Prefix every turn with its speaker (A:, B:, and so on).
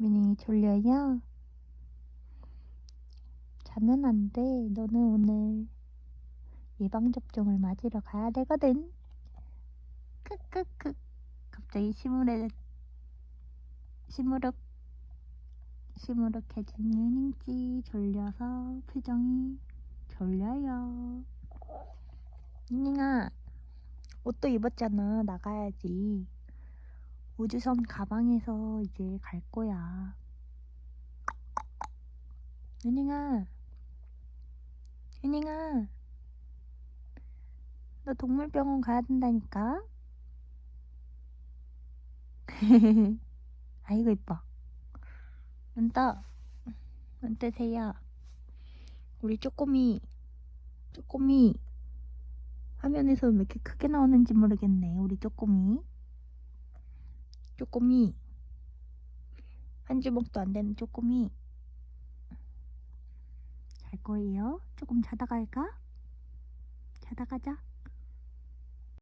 A: 민이 졸려요? 자면 안 돼. 너는 오늘 예방접종을 맞으러 가야 되거든. 크크크. 갑자기 시무룩, 시무룩, 시무룩해진 윤인지 졸려서 표정이 졸려요. 윤잉아, 옷도 입었잖아. 나가야지. 우주선 가방에서 이제 갈 거야. 윤잉아, 윤잉아, 너 동물병원 가야 된다니까? 아이고, 이뻐. 눈 떠. 눈 뜨세요. 우리 쪼꼬미, 쪼꼬미. 화면에서 왜 이렇게 크게 나오는지 모르겠네. 우리 쪼꼬미. 쪼꼬미. 한 주먹도 안 되는 쪼꼬미. 잘 거예요. 조금 자다 갈까? 자다 가자.